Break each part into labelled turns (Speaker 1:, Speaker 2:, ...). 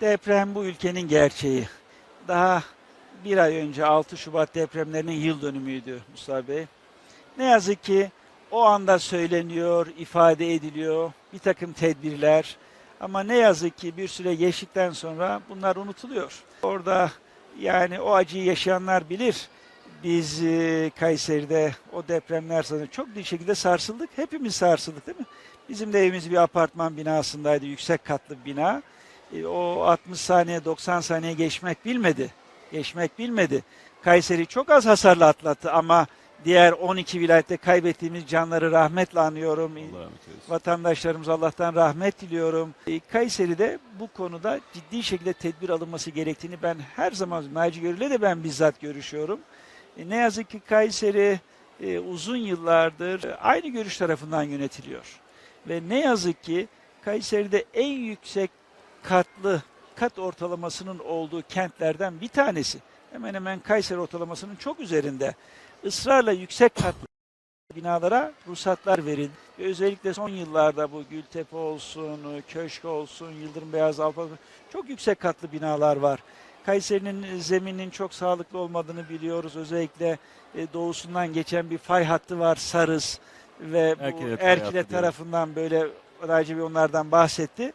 Speaker 1: Deprem bu ülkenin gerçeği. Daha bir ay önce 6 Şubat depremlerinin yıl dönümüydü Mustafa Bey. Ne yazık ki o anda söyleniyor, ifade ediliyor bir takım tedbirler. Ama ne yazık ki bir süre geçtikten sonra bunlar unutuluyor. Orada yani o acıyı yaşayanlar bilir. Biz e, Kayseri'de o depremler sırasında çok bir şekilde sarsıldık. Hepimiz sarsıldık değil mi? Bizim de evimiz bir apartman binasındaydı. Yüksek katlı bir bina. E, o 60 saniye 90 saniye geçmek bilmedi. Geçmek bilmedi. Kayseri çok az hasarla atlattı ama diğer 12 vilayette kaybettiğimiz canları rahmetle anıyorum.
Speaker 2: Allah.
Speaker 1: Vatandaşlarımız Allah'tan rahmet diliyorum. E, Kayseri'de bu konuda ciddi şekilde tedbir alınması gerektiğini ben her zaman Naci Görül'le de ben bizzat görüşüyorum. E, ne yazık ki Kayseri uzun yıllardır aynı görüş tarafından yönetiliyor. Ve ne yazık ki Kayseri'de en yüksek katlı kat ortalamasının olduğu kentlerden bir tanesi. Hemen hemen Kayseri ortalamasının çok üzerinde. Israrla yüksek katlı binalara ruhsatlar verildi. Ve özellikle son yıllarda bu Gültepe olsun, Köşk olsun, Yıldırım Beyaz Alpa çok yüksek katlı binalar var. Kayseri'nin zemininin çok sağlıklı olmadığını biliyoruz. Özellikle e, doğusundan geçen bir fay hattı var Sarız ve bu
Speaker 2: Erkile fay
Speaker 1: Erkile tarafından böyle Raci Bey onlardan bahsetti.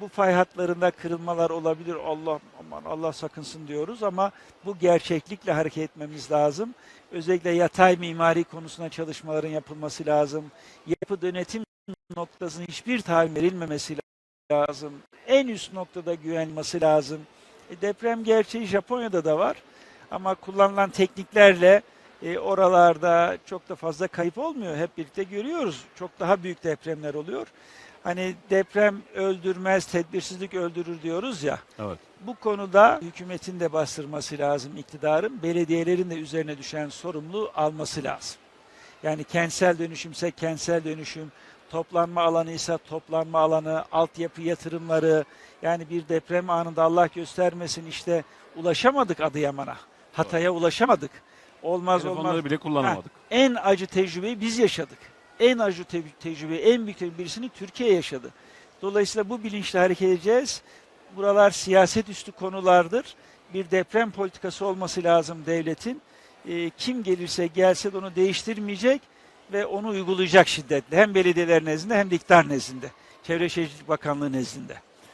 Speaker 1: Bu fay hatlarında kırılmalar olabilir. Allah aman Allah sakınsın diyoruz ama bu gerçeklikle hareket etmemiz lazım. Özellikle yatay mimari konusunda çalışmaların yapılması lazım. Yapı denetim noktasının hiçbir tahammül verilmemesi lazım. En üst noktada güvenmesi lazım. E, deprem gerçeği Japonya'da da var. Ama kullanılan tekniklerle e, oralarda çok da fazla kayıp olmuyor. Hep birlikte görüyoruz. Çok daha büyük depremler oluyor. Hani deprem öldürmez, tedbirsizlik öldürür diyoruz ya.
Speaker 2: Evet.
Speaker 1: Bu konuda hükümetin de bastırması lazım, iktidarın, belediyelerin de üzerine düşen sorumluluğu alması lazım. Yani kentsel dönüşümse kentsel dönüşüm, toplanma alanıysa toplanma alanı, altyapı yatırımları, yani bir deprem anında Allah göstermesin işte ulaşamadık Adıyaman'a, Hatay'a ulaşamadık. Olmaz olmaz.
Speaker 2: Telefonları bile kullanamadık.
Speaker 1: En acı tecrübeyi biz yaşadık. En acı te- tecrübeyi, en büyük birisini Türkiye yaşadı. Dolayısıyla bu bilinçle hareket edeceğiz. Buralar siyaset üstü konulardır. Bir deprem politikası olması lazım devletin. Ee, kim gelirse gelse de onu değiştirmeyecek ve onu uygulayacak şiddetle. Hem belediyeler nezdinde hem de iktidar nezdinde. Çevre Şehircilik Bakanlığı nezdinde.